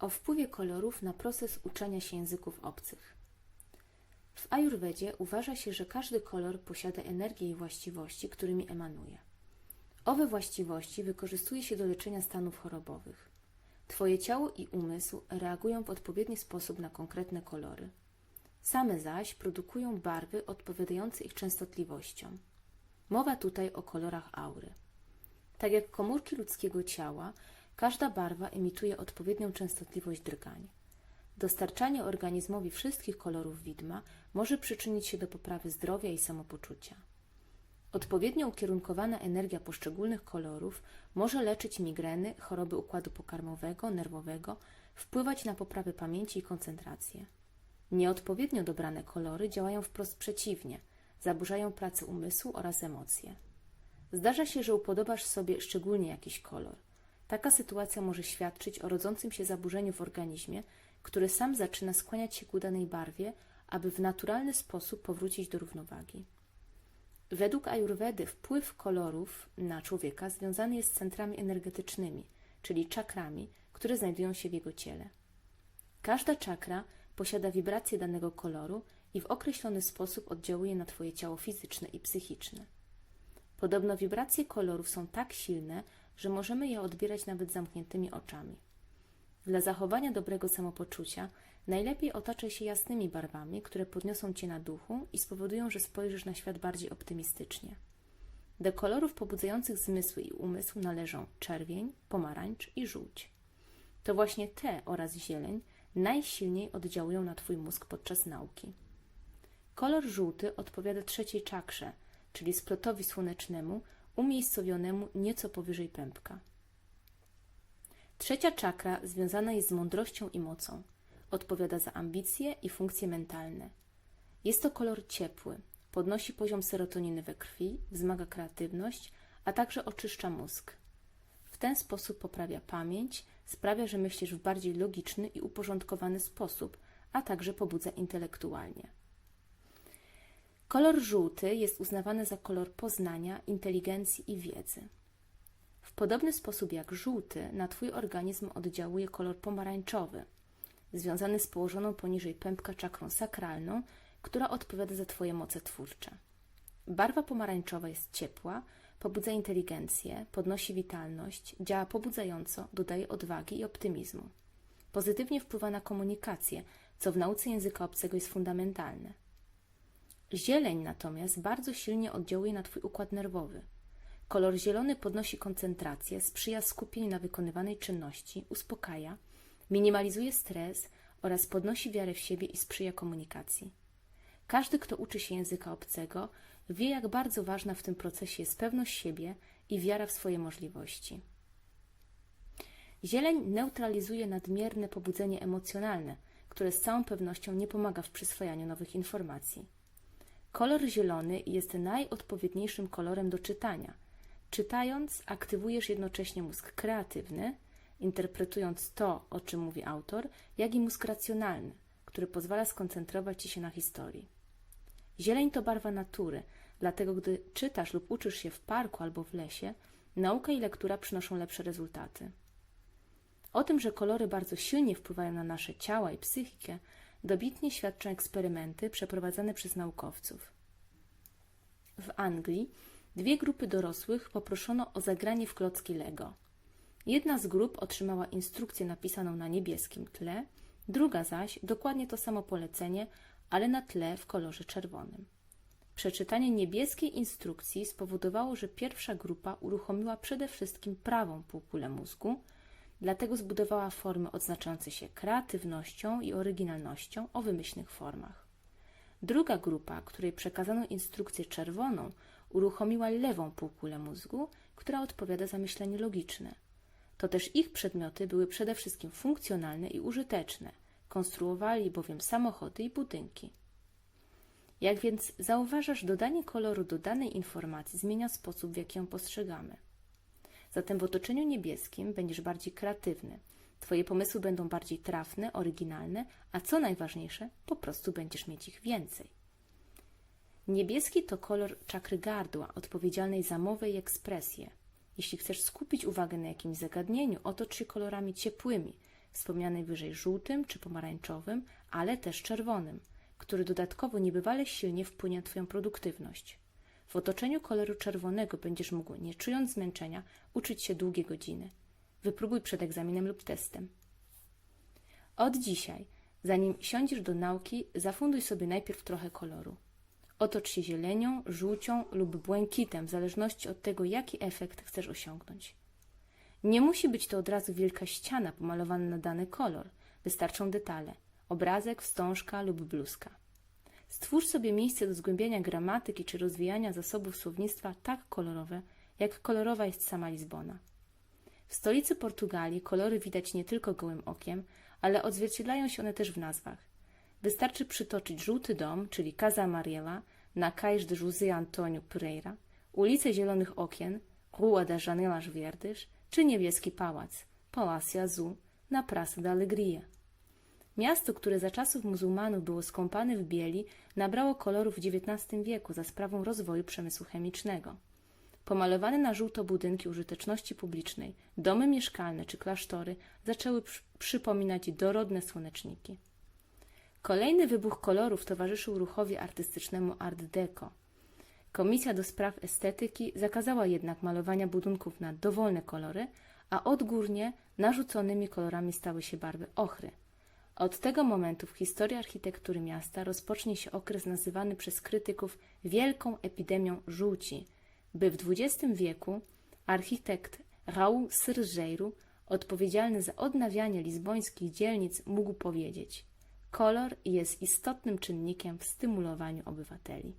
o wpływie kolorów na proces uczenia się języków obcych. W Ajurwedzie uważa się, że każdy kolor posiada energię i właściwości, którymi emanuje. Owe właściwości wykorzystuje się do leczenia stanów chorobowych. Twoje ciało i umysł reagują w odpowiedni sposób na konkretne kolory. Same zaś produkują barwy odpowiadające ich częstotliwościom. Mowa tutaj o kolorach aury. Tak jak komórki ludzkiego ciała, każda barwa emituje odpowiednią częstotliwość drgań. Dostarczanie organizmowi wszystkich kolorów widma może przyczynić się do poprawy zdrowia i samopoczucia. Odpowiednio ukierunkowana energia poszczególnych kolorów może leczyć migreny, choroby układu pokarmowego, nerwowego, wpływać na poprawę pamięci i koncentrację. Nieodpowiednio dobrane kolory działają wprost przeciwnie, zaburzają pracę umysłu oraz emocje. Zdarza się, że upodobasz sobie szczególnie jakiś kolor. Taka sytuacja może świadczyć o rodzącym się zaburzeniu w organizmie, który sam zaczyna skłaniać się ku danej barwie, aby w naturalny sposób powrócić do równowagi. Według Ajurwedy wpływ kolorów na człowieka związany jest z centrami energetycznymi, czyli czakrami, które znajdują się w jego ciele. Każda czakra posiada wibrację danego koloru i w określony sposób oddziałuje na Twoje ciało fizyczne i psychiczne. Podobno wibracje kolorów są tak silne, że możemy je odbierać nawet zamkniętymi oczami. Dla zachowania dobrego samopoczucia najlepiej otaczaj się jasnymi barwami, które podniosą Cię na duchu i spowodują, że spojrzysz na świat bardziej optymistycznie. Do kolorów pobudzających zmysły i umysł należą czerwień, pomarańcz i żółć. To właśnie te oraz zieleń najsilniej oddziałują na Twój mózg podczas nauki. Kolor żółty odpowiada trzeciej czakrze, czyli splotowi słonecznemu, umiejscowionemu nieco powyżej pępka. Trzecia czakra związana jest z mądrością i mocą. Odpowiada za ambicje i funkcje mentalne. Jest to kolor ciepły, podnosi poziom serotoniny we krwi, wzmaga kreatywność, a także oczyszcza mózg. W ten sposób poprawia pamięć, sprawia, że myślisz w bardziej logiczny i uporządkowany sposób, a także pobudza intelektualnie. Kolor żółty jest uznawany za kolor poznania, inteligencji i wiedzy. W podobny sposób jak żółty na Twój organizm oddziałuje kolor pomarańczowy, związany z położoną poniżej pępka czakrą sakralną, która odpowiada za Twoje moce twórcze. Barwa pomarańczowa jest ciepła, pobudza inteligencję, podnosi witalność, działa pobudzająco, dodaje odwagi i optymizmu. Pozytywnie wpływa na komunikację, co w nauce języka obcego jest fundamentalne. Zieleń natomiast bardzo silnie oddziałuje na Twój układ nerwowy. Kolor zielony podnosi koncentrację, sprzyja skupieniu na wykonywanej czynności, uspokaja, minimalizuje stres oraz podnosi wiarę w siebie i sprzyja komunikacji. Każdy, kto uczy się języka obcego, wie, jak bardzo ważna w tym procesie jest pewność siebie i wiara w swoje możliwości. Zieleń neutralizuje nadmierne pobudzenie emocjonalne, które z całą pewnością nie pomaga w przyswajaniu nowych informacji. Kolor zielony jest najodpowiedniejszym kolorem do czytania. Czytając, aktywujesz jednocześnie mózg kreatywny, interpretując to, o czym mówi autor, jak i mózg racjonalny, który pozwala skoncentrować Ci się na historii. Zieleń to barwa natury, dlatego gdy czytasz lub uczysz się w parku albo w lesie, nauka i lektura przynoszą lepsze rezultaty. O tym, że kolory bardzo silnie wpływają na nasze ciała i psychikę, dobitnie świadczą eksperymenty przeprowadzane przez naukowców. W Anglii dwie grupy dorosłych poproszono o zagranie w klocki Lego. Jedna z grup otrzymała instrukcję napisaną na niebieskim tle, druga zaś dokładnie to samo polecenie, ale na tle w kolorze czerwonym. Przeczytanie niebieskiej instrukcji spowodowało, że pierwsza grupa uruchomiła przede wszystkim prawą półkulę mózgu, dlatego zbudowała formy odznaczające się kreatywnością i oryginalnością o wymyślnych formach. Druga grupa, której przekazano instrukcję czerwoną, uruchomiła lewą półkulę mózgu, która odpowiada za myślenie logiczne. To też ich przedmioty były przede wszystkim funkcjonalne i użyteczne, konstruowali bowiem samochody i budynki. Jak więc zauważasz, dodanie koloru do danej informacji zmienia sposób, w jaki ją postrzegamy. Zatem w otoczeniu niebieskim będziesz bardziej kreatywny. Twoje pomysły będą bardziej trafne, oryginalne, a co najważniejsze, po prostu będziesz mieć ich więcej. Niebieski to kolor czakry gardła, odpowiedzialnej za mowę i ekspresję. Jeśli chcesz skupić uwagę na jakimś zagadnieniu, otocz się kolorami ciepłymi, wspomnianej wyżej żółtym czy pomarańczowym, ale też czerwonym, który dodatkowo niebywale silnie wpłynie na Twoją produktywność. W otoczeniu koloru czerwonego będziesz mógł, nie czując zmęczenia, uczyć się długie godziny. Wypróbuj przed egzaminem lub testem. Od dzisiaj, zanim siądziesz do nauki, zafunduj sobie najpierw trochę koloru. Otocz się zielenią, żółcią lub błękitem, w zależności od tego, jaki efekt chcesz osiągnąć. Nie musi być to od razu wielka ściana pomalowana na dany kolor. Wystarczą detale obrazek, wstążka lub bluzka. Stwórz sobie miejsce do zgłębiania gramatyki czy rozwijania zasobów słownictwa tak kolorowe, jak kolorowa jest sama Lizbona. W stolicy Portugalii kolory widać nie tylko gołym okiem, ale odzwierciedlają się one też w nazwach. Wystarczy przytoczyć Żółty Dom, czyli Casa Mariela, na Cais de José Antonio Pereira, ulicę Zielonych Okien, Rua da Janelas Verdes, czy Niebieski Pałac, Palácio Azul, na Praça da Alegria. Miasto, które za czasów muzułmanów było skąpane w bieli, nabrało kolorów w XIX wieku za sprawą rozwoju przemysłu chemicznego. Pomalowane na żółto budynki użyteczności publicznej, domy mieszkalne czy klasztory zaczęły przy- przypominać dorodne słoneczniki. Kolejny wybuch kolorów towarzyszył ruchowi artystycznemu Art Deco. Komisja do spraw estetyki zakazała jednak malowania budynków na dowolne kolory, a odgórnie narzuconymi kolorami stały się barwy ochry. Od tego momentu w historii architektury miasta rozpocznie się okres nazywany przez krytyków wielką epidemią żółci, by w XX wieku architekt Raul Syrżejru, odpowiedzialny za odnawianie lizbońskich dzielnic, mógł powiedzieć: Kolor jest istotnym czynnikiem w stymulowaniu obywateli.